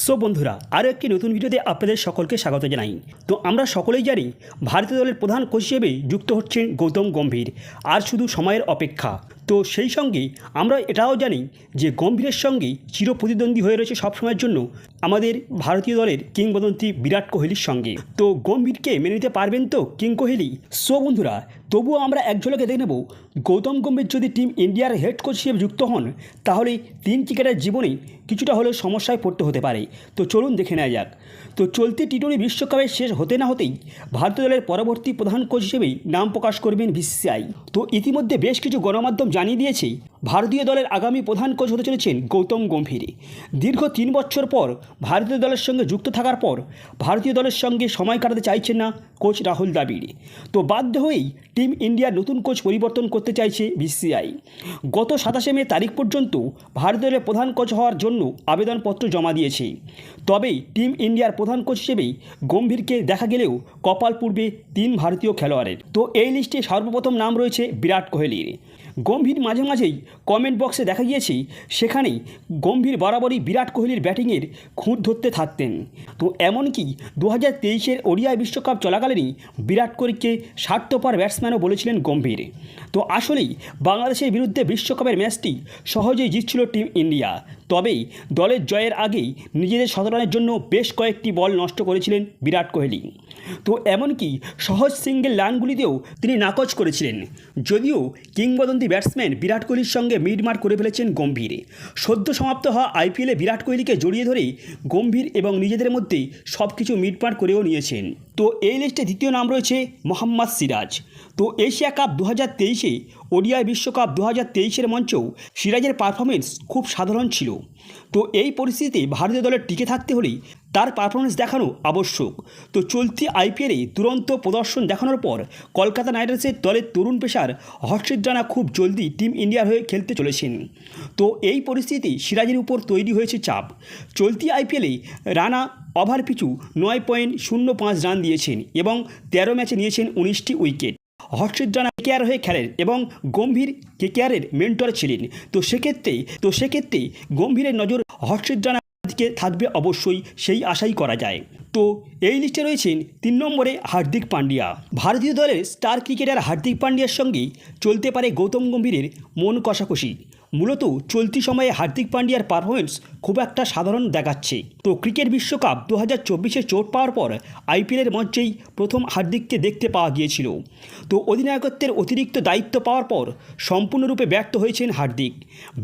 So বন্ধুরা, আরও একটি নতুন ভিডিওতে আপনাদের সকলকে স্বাগত জানাই। তো আমরা সকলেই জানি, ভারতীয় দলের প্রধান কোচ হিসেবে যুক্ত হচ্ছেন গৌতম গম্ভীর, আর শুধু সময়ের অপেক্ষা। তো সেই সঙ্গে আমরা এটাও জানি যে গম্ভীরের সঙ্গে চিরপ্রতিদ্বন্দ্বী হয়ে রয়েছে সবসময়ের জন্য আমাদের ভারতীয় দলের কিংবদন্তি বিরাট কোহলির সঙ্গে। তো গম্ভীরকে মেনে নিতে পারবেন তো কিং কোহলি? সো বন্ধুরা, তবুও আমরা এক ঝলকে দেখে নেব, গৌতম গম্ভীর যদি টিম ইন্ডিয়ার হেড কোচ হিসেবে যুক্ত হন, তাহলে তিন ক্রিকেটের জীবনে কিছুটা হলেও সমস্যায় পড়তে হতে পারে। তো চলুন দেখে নেওয়া যাক। তো চলতি টি টোয়েন্টি বিশ্বকাপের শেষ হতে না হতেই ভারতীয় দলের পরবর্তী প্রধান কোচ হিসেবেই নাম প্রকাশ করবেন বিসিসিআই তো ইতিমধ্যে বেশ কিছু গণমাধ্যম জানিয়ে দিয়েছে ভারতীয় দলের আগামী প্রধান কোচ হতে চলেছেন গৌতম গম্ভীর। দীর্ঘ তিন বছর পর ভারতীয় দলের সঙ্গে যুক্ত থাকার পর ভারতীয় দলের সঙ্গে সময় কাটাতে চাইছেন না কোচ রাহুল দ্রাবিড়। তো বাধ্য হয়েই টিম ইন্ডিয়ার নতুন কোচ পরিবর্তন করতে চাইছে বিসিসিআই। গত সাতাশে মে তারিখ পর্যন্ত ভারতীয় দলের প্রধান কোচ হওয়ার জন্য আবেদনপত্র জমা দিয়েছে। তবে টিম ইন্ডিয়ার প্রধান কোচ হিসেবেই গম্ভীরকে দেখা গেলেও কপাল পূর্বে তিন ভারতীয় খেলোয়াড়ের। তো এই লিস্টে সর্বপ্রথম নাম রয়েছে বিরাট কোহলির। গম্ভীর মাঝে মাঝেই কমেন্ট বক্সে দেখা গিয়েছে, সেখানেই গম্ভীর বরাবরই বিরাট কোহলির ব্যাটিংয়ের খুঁত ধরতে থাকতেন। তো এমনকি দু হাজার তেইশের ওডিআই বিশ্বকাপ চলাকালীনই বিরাট কোহলিকে স্বার্থপর ব্যাটসম্যানও বলেছিলেন গম্ভীর। তো আসলেই বাংলাদেশের বিরুদ্ধে বিশ্বকাপের ম্যাচটি সহজেই জিতছিল টিম ইন্ডিয়া তবেই দলের জয়ের আগেই নিজেদের শতরানের জন্য বেশ কয়েকটি বল নষ্ট করেছিলেন বিরাট কোহলি। তো এমনকি সহজ সিঙ্গেল রানগুলিতেও তিনি নাকচ করেছিলেন। যদিও কিংবদন্তি ব্যাটসম্যান বিরাট কোহলির সঙ্গে মিডমার করে ফেলেছেন গম্ভীর। সদ্য সমাপ্ত হওয়া আইপিএলে বিরাট কোহলিকে জড়িয়ে ধরে গম্ভীর এবং নিজেদের মধ্যে সব কিছু মিটমাট করেও নিয়েছেন। তো এই লিস্টে দ্বিতীয় নাম রয়েছে মোহাম্মদ সিরাজ। তো এশিয়া কাপ দু হাজার তেইশে, ওডিআই বিশ্বকাপ দু হাজার তেইশের মঞ্চেও সিরাজের পারফরমেন্স খুব সাধারণ ছিল। তো এই পরিস্থিতিতে ভারতীয় দলের টিকে থাকতে হলেই তার পারফরমেন্স দেখানো আবশ্যক। তো চলতি আইপিএলে তুরন্ত প্রদর্শন দেখানোর পর কলকাতা নাইট রাইডার্সের দলের তরুণ পেশার হর্ষিত রানা খুব জলদি টিম ইন্ডিয়ার হয়ে খেলতে চলেছেন। তো এই পরিস্থিতিতে সিরাজের উপর তৈরি হয়েছে চাপ। চলতি আইপিএলে রানা ওভার পিছু নয় পয়েন্ট শূন্য পাঁচ রান দিয়েছেন এবং তেরো ম্যাচে নিয়েছেন উনিশটি উইকেট। হর্ষিত রানা কেয়ার হয়ে খেলেন এবং গম্ভীর কেকেআরের মেন্টর ছিলেন। তো সেক্ষেত্রে তো সেক্ষেত্রে গম্ভীরের নজর হর্ষিত রানা দিকে থাকবে অবশ্যই, সেই আশাই করা যায়। তো এই লিস্টে রয়েছেন তিন নম্বরে হার্দিক পান্ডিয়া। ভারতীয় দলের স্টার ক্রিকেটার হার্দিক পান্ডিয়ার সঙ্গে চলতে পারে গৌতম গম্ভীরের মন কষাকষি। মূলত চলতি সময়ে হার্দিক পান্ডিয়ার পারফরমেন্স খুব একটা সাধারণ দেখাচ্ছে। তো ক্রিকেট বিশ্বকাপ দু হাজার চব্বিশে চোট পাওয়ার পর আইপিএলের মঞ্চেই প্রথম হার্দিককে দেখতে পাওয়া গিয়েছিল। তো অধিনায়কত্বের অতিরিক্ত দায়িত্ব পাওয়ার পর সম্পূর্ণরূপে ব্যর্থ হয়েছেন হার্দিক।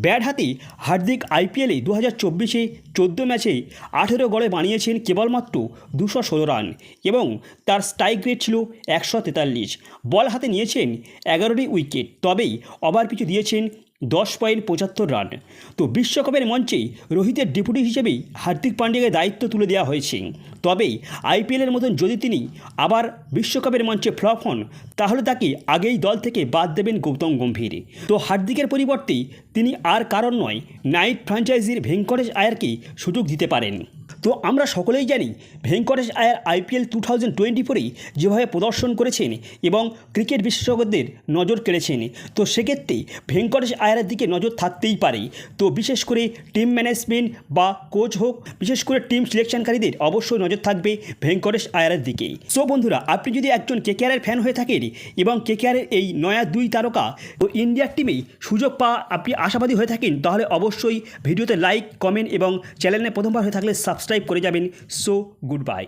ব্যাট হাতে হার্দিক আইপিএলে দু হাজার চব্বিশে চোদ্দ ম্যাচে আঠেরো গড়ে বানিয়েছেন কেবলমাত্র দুশো ষোলো রান এবং তার স্ট্রাইক রেট ছিল একশো তেতাল্লিশ। বল হাতে নিয়েছেন এগারোটি উইকেট, তবেই ওভার পিছু দিয়েছেন দশ পয়েন্ট পঁচাত্তর রান। তো বিশ্বকাপের মঞ্চে রোহিতের ডেপুটি হিসেবেই হার্দিক পান্ডিয়াকে দায়িত্ব তুলে দেওয়া হয়েছে। তবে আইপিএলের মতন যদি তিনি আবার বিশ্বকাপের মঞ্চে ফ্লপ হন, তাহলে তাকে আগেই দল থেকে বাদ দেবেন গৌতম গম্ভীর। তো হার্দিকের পরিবর্তে তিনি আর কারণ নয়, নাইট ফ্র্যাঞ্চাইজির ভেঙ্কটেশ আয়ারকে সুযোগ দিতে পারেন। তো আমরা সকলেই জানি Venkatesh Iyer IPL two thousand twenty ফোরে যেভাবে প্রদর্শন করেছেন এবং ক্রিকেট বিশেষজ্ঞদের নজর কেড়েছেন, তো সেক্ষেত্রে ভেঙ্কটেশ আয়ারের দিকে নজর থাকতেই পারে। তো বিশেষ করে টিম ম্যানেজমেন্ট বা কোচ হোক, বিশেষ করে টিম সিলেকশনকারীদের অবশ্যই নজর থাকবে ভেঙ্কটেশ আয়ারের দিকেই সো বন্ধুরা, আপনি যদি একজন কেকেআরের ফ্যান হয়ে থাকেন এবং কেকেআরের এই নয়া দুই তারকা, তো ইন্ডিয়ার টিমে সুযোগ পাওয়া আপনি আশাবাদী হয়ে থাকেন, তাহলে অবশ্যই ভিডিওতে লাইক, কমেন্ট এবং চ্যানেলে প্রথমবার হয়ে থাকলে সাবস্ক্রাইব করে যাবেন। So good bye